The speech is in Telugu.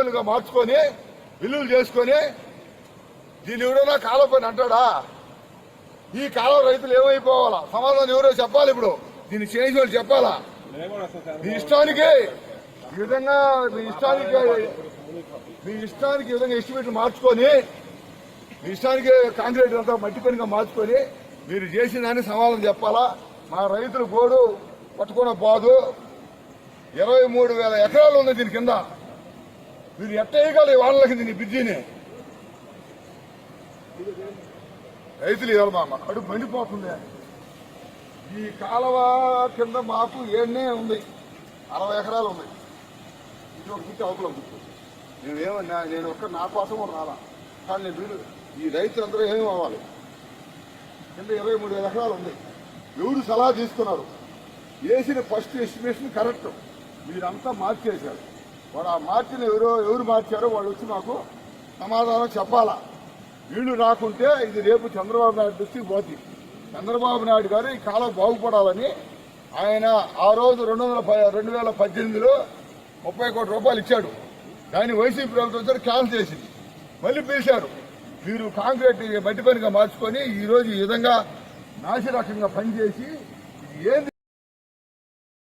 పనులుగా మార్చుకొని బిల్లులు చేసుకొని దీన్ని ఎవరైనా కాలం పని అంటాడా? ఈ కాలం రైతులు ఏమైపోవాలా? సమాధానం ఎవరో చెప్పాలి ఇప్పుడు. దీన్ని చేసిన వాళ్ళు చెప్పాలా? మీ ఇష్టానికి. ఈ విధంగా మీ ఇష్టానికి మీ ఇష్టానికి ఈ విధంగా ఎస్టిమేట్లు మార్చుకొని మీ ఇష్టానికి కాంక్రీట్ అంతా మట్టి పనిగా మార్చుకొని మీరు చేసిన దాన్ని సమాధానం చెప్పాలా? మా రైతులు గోడు పట్టుకున్న బాదు ఇరవై మూడు వేల ఎకరాలు ఉంది దీని కింద. మీరు ఎట్ట వేయగలి వాళ్ళకి నీ బ్రిడ్జిని రైతులు ఇవ్వాలి మామ అడుగు మండిపోతుంది. ఈ కాలువ కింద మాకు ఏడనే ఉంది? అరవై ఎకరాలు ఉంది. ఇది ఒక గుర్తు అవకలం గుర్తు నేనేమన్నా నేను ఒక్క నా కోసం కూడా రాలా. కానీ నేను వీడు ఈ రైతులందరూ ఏమి అవ్వాలి? కింద ఇరవై మూడు వేల ఎకరాలు ఉంది. ఎవరు సలహా తీసుకున్నారు వేసిన ఫస్ట్ ఎస్టిమేషన్ కరెక్ట్. మీరంతా మార్చేశారు. వాడు ఆ మార్చిన ఎవరో ఎవరు మార్చారో వాళ్ళు వచ్చి మాకు సమాధానం చెప్పాలా? వీళ్ళు రాకుంటే ఇది రేపు చంద్రబాబు నాయుడు దృష్టికి పోతుంది చంద్రబాబు నాయుడు గారు ఈ కాలం బాగుపడాలని ఆయన ఆ రోజు రెండు వందల రెండు వేల పద్దెనిమిదిలో ముప్పై కోట్ల రూపాయలు ఇచ్చాడు. దాన్ని వైసీపీ ప్రభుత్వం వచ్చి క్యాన్సిల్ చేసింది. మళ్ళీ పిలిచారు. మీరు కాంక్రీట్ మట్టి పనిగా మార్చుకొని ఈరోజు ఈ విధంగా నాసిరకంగా పనిచేసి ఏంది